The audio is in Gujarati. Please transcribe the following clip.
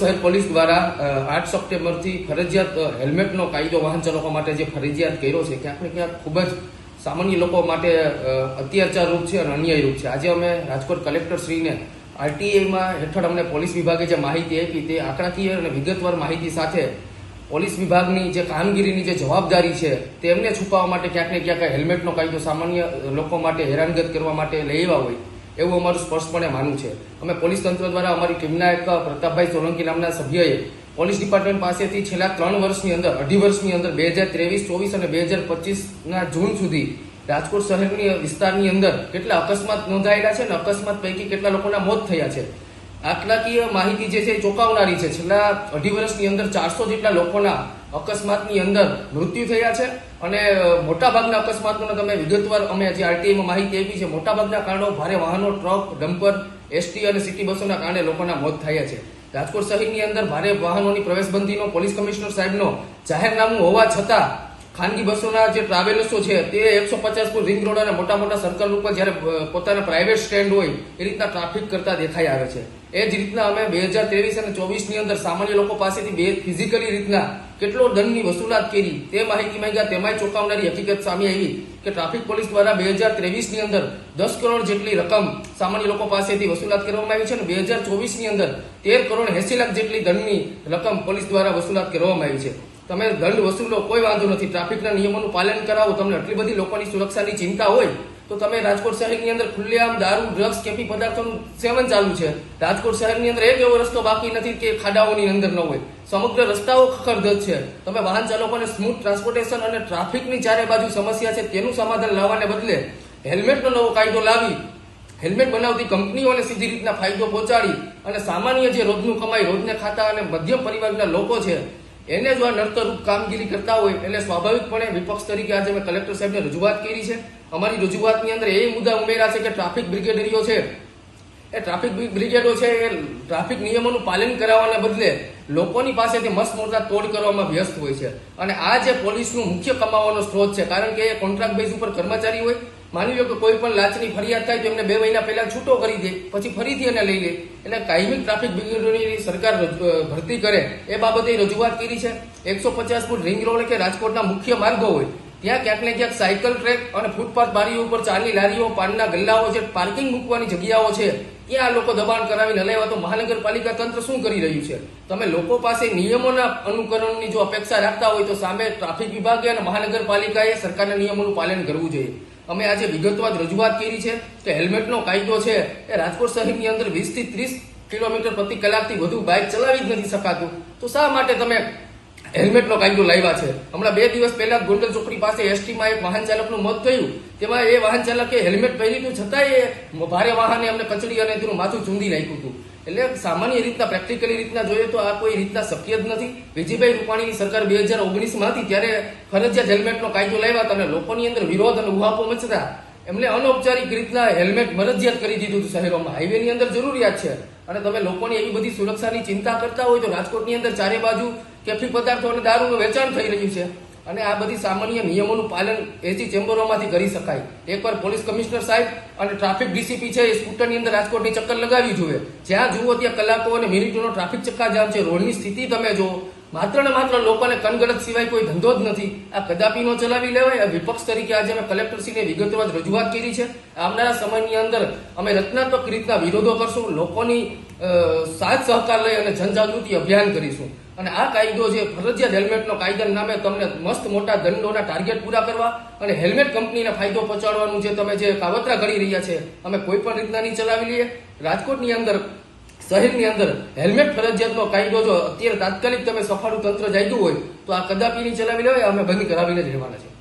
શહેર પોલીસ દ્વારા આઠ સપ્ટેમ્બરથી ફરજિયાત હેલ્મેટનો કાયદો વાહન ચાલકો માટે જે ફરજિયાત કર્યો છે ક્યાંક ને ક્યાંક ખૂબ જ સામાન્ય લોકો માટે અત્યાચારરૂપ અત્યાચાર રૂપ છે અને અન્યાય રૂપ છે. આજે અમે રાજકોટ કલેક્ટર શ્રીને આરટીઆઈમાં હેઠળ અમને પોલીસ વિભાગે જે માહિતી આપી, તે આંકડાકીય અને વિગતવાર માહિતી સાથે પોલીસ વિભાગની જે કામગીરીની જે જવાબદારી છે, તેમને છુપાવવા માટે ક્યાંક ને ક્યાંક હેલ્મેટનો કાયદો સામાન્ય લોકો માટે હેરાનગત કરવા માટે લઈ આવ્યા હોય. એવું અમારું સ્પષ્ટપણે માનવું છે. અમે પોલીસ તંત્ર દ્વારા અમારી ટીમના એક પ્રતાપભાઈ સોલંકી નામના સભ્યએ પોલીસ ડિપાર્ટમેન્ટ પાસેથી છેલ્લા ત્રણ વર્ષની અંદર, અઢી વર્ષની અંદર, બે હજાર ત્રેવીસ, ચોવીસ અને બે હજાર પચીસના જૂન સુધી રાજકોટ શહેરની વિસ્તારની અંદર કેટલા અકસ્માત નોંધાયેલા છે અને અકસ્માત પૈકી કેટલા લોકોના મોત થયા છે. આટલાકીય માહિતી જે છે ચોંકાવનારી છે. છેલ્લા અઢી વર્ષની અંદર ચારસો જેટલા લોકોના અકસ્માતની અંદર મૃત્યુ થયા છે અને મોટાભાગના અકસ્માતોને તમે વિગતવાર અમે જે આરટીઆઈમાં માહિતી આપી છે, મોટાભાગના કારણો ભારે વાહનો, ટ્રક, ડમ્પર, એસટી અને સિટી બસોના કારણે લોકોના મોત થયા છે. રાજકોટ શહેરની અંદર ભારે વાહનોની પ્રવેશબંધીનો પોલીસ કમિશનર સાહેબનો જાહેરનામું હોવા છતાં ખાનગી બસોના જે ટ્રાવેલર્સો છે, તે એકસો પચાસ ફૂટ રિંગ રોડ અને મોટા મોટા સર્કલ ઉપર જ્યારે પોતાના પ્રાઇવેટ સ્ટેન્ડ હોય, એ રીતના ટ્રાફિક કરતા દેખાઈ આવે છે. એ જ રીતના અમે બે હજાર ત્રેવીસ અને ચોવીસની અંદર સામાન્ય લોકો પાસેથી બે ફિઝિકલી રીતના કેટલો દંડની વસૂલાત કરી, તે માહિતી માંગ્યા. તેમાંય ચોંકાવનારી હકીકત સામે આવી કે ટ્રાફિક પોલીસ દ્વારા બે હજાર ત્રેવીસની અંદર દસ કરોડ જેટલી રકમ સામાન્ય લોકો પાસેથી વસૂલાત કરવામાં આવી છે અને બે હજાર ચોવીસની અંદર તેર કરોડ એસી લાખ જેટલી દંડની રકમ પોલીસ દ્વારા વસૂલાત કરવામાં આવી છે. તમે દંડ વસૂલો, કોઈ વાંધો નથી. ટ્રાફિકના નિયમોનું પાલન કરાવો. તમને આટલી બધી લોકોની સુરક્ષાની ચિંતા હોય, તો તમે રાજકોટ શહેરની અંદર ખુલ્લેઆમ દારૂ, ડ્રગ્સ કેપી પદાર્થોનું સેવન ચાલુ છે. રાજકોટ શહેરની અંદર એક એવો રસ્તો બાકી નથી કે ખાડાઓની અંદર ન હોય. સમગ્ર રસ્તાઓ ખખડધજ છે. તમે વાહન ચાલકોને સ્મૂથ ટ્રાન્સપોર્ટેશન અને ટ્રાફિકની ચારે બાજુ સમસ્યા છે તેનું સમાધાન લાવવાને બદલે હેલ્મેટનો નવો કાયદો લાવી, હેલ્મેટ બનાવતી કંપનીઓને સીધી રીતના ફાયદો પહોંચાડી અને સામાન્ય જે રોજનું કમાઈ રોજને ખાતા અને મધ્યમ પરિવારના લોકો છે એને જો આ નડતરરૂપ કામગીરી કરતા હોય, એટલે સ્વાભાવિકપણે વિપક્ષ તરીકે આજે મેં કલેક્ટર સાહેબને રજૂઆત કરી છે. અમારી રજૂઆતની અંદર એ મુદ્દા ઉમેરા છે કે ટ્રાફિક બ્રિગેડરીઓ છે એ ટ્રાફિક બ્રિગેડો છે, એ ટ્રાફિક નિયમોનું પાલન કરાવવાના બદલે લોકોની પાસેથી મસ્ત મોટા તોડ કરવામાં વ્યસ્ત હોય છે. અને આ જે પોલીસનું મુખ્ય કમાવાનો સ્ત્રોત છે, કારણ કે એ કોન્ટ્રાક્ટ બેઝ ઉપર કર્મચારી હોય, માની લો કે કોઈ પણ લાચની ફરિયાદ થાય તો એમને બે મહિના પહેલા છૂટો કરી દે, પછી ફરીથી એને લઈ લે. એટલે કાયમી ટ્રાફિક બ્રિગેડોની સરકાર ભરતી કરે, એ બાબતે રજૂઆત કરી છે. એકસો પચાસ ફૂટ રિંગ રોડ કે રાજકોટના મુખ્ય માર્ગો હોય, ત્યાં ક્યાંક ને ક્યાંક સાયકલ ટ્રેક અને ફૂટપાથ બારીઓ ઉપર ચાલની લારીઓ, પાનના ગલ્લાઓ છે પાર્કિંગ મૂકવાની જગ્યાઓ છે. ત્યાં આ લોકો દબાણ કરાવીને હલાવ્યા તો મહાનગરપાલિકા તંત્ર શું કરી રહ્યું છે? તમે લોકો પાસે નિયમોના અનુકરણની જો અપેક્ષા રાખતા હોય તો સામે ટ્રાફિક વિભાગે અને મહાનગરપાલિકાએ સરકારના નિયમોનું પાલન કરવું જોઈએ. અમે આજે વિગતવાર રજૂઆત કરી છે કે હેલ્મેટનો કાયદો છે એ રાજકોટ શહેરની અંદર વીસથી ત્રીસ કિલોમીટર પ્રતિ કલાકથી વધુ બાઇક ચલાવી જ નથી શકાતું. તો શા માટે તમે હેલ્મેટનો કાયદો લાવ્યા છે. હમણાં બે દિવસ પહેલા ગોંડલ ચોકડી પાસે એસટીમાં એક વાહન ચાલકનું મોત થયું. તેમાં એ વાહન ચાલકે હેલ્મેટ પહેરી હતું છતાંય એ ભારે વાહને અમને કચડી અને તેનું માથું ચૂંદી નાખ્યું હતું. એટલે સામાન્ય રીતના પ્રેક્ટિકલી રીતના જોઈએ તો આ કોઈ રીતના શક્ય જ નથી. વિજયભાઈ રૂપાણીની સરકાર બે હજાર ઓગણીસમાં હતી, ત્યારે ફરજિયાત હેલ્મેટનો કાયદો લાવ્યા હતા અને લોકોની અંદર વિરોધ અને ઉહાપો મચતા એમને અનૌપચારિક રીતના હેલ્મેટ મરજિયાત કરી દીધું હતું શહેરોમાં. હાઈવેની અંદર જરૂરિયાત છે. અને તમે લોકોની એવી બધી સુરક્ષાની ચિંતા કરતા હોય તો રાજકોટની અંદર ચારે બાજુ કેફી પદાર્થો અને દારૂનું વેચાણ થઈ રહ્યું છે. અને આ બધી સામાન્ય નિયમોનું પાલન એસી ચેમ્બરોમાંથી કરી શકાય. એકવાર પોલીસ કમિશનર સાહેબ અને ટ્રાફિક ડીસીપી છે એ સ્કૂટરની અંદર રાજકોટની ચક્કર લગાવી જોઈએ જ્યાં જુઓ ત્યાં કલાકો અને મિનિટોનો ટ્રાફિક ચક્કા જામ છે. રોડની સ્થિતિ તમે જુઓ. માત્ર ને માત્ર લોકોને કનગડત સિવાય કોઈ ધંધો જ નથી. આ કદાપી નો ચલાવી લેવાય વિપક્ષ તરીકે આજે અમે કલેક્ટરશ્રીને વિગતવાર રજૂઆત કરી છે. આવનારા સમયની અંદર અમે રચનાત્મક રીતના વિરોધો કરશું, લોકોની સાથ સહકાર લઈ અને જનજાગૃતિ અભિયાન કરીશું. અને આ કાયદો છે ફરજિયાત હેલ્મેટનો કાયદાના નામે તમને મસ્ત મોટા દંડોના ટાર્ગેટ પૂરા કરવા અને હેલ્મેટ કંપનીને ફાયદો પહોંચાડવાનું જે તમે જે કાવતરા કરી રહ્યા છે, અમે કોઈ પણ રીતના નહીં ચલાવી લઈએ. રાજકોટની અંદર શહેરની અંદર હેલ્મેટ ફરજિયાતનો કાયદો જો અત્યારે તાત્કાલિક તમે સફાળું તંત્ર જાગ્યું હોય, તો આ કદાપી ચલાવી લેવાય, અમે બંધ કરાવીને જ રહેવાના છે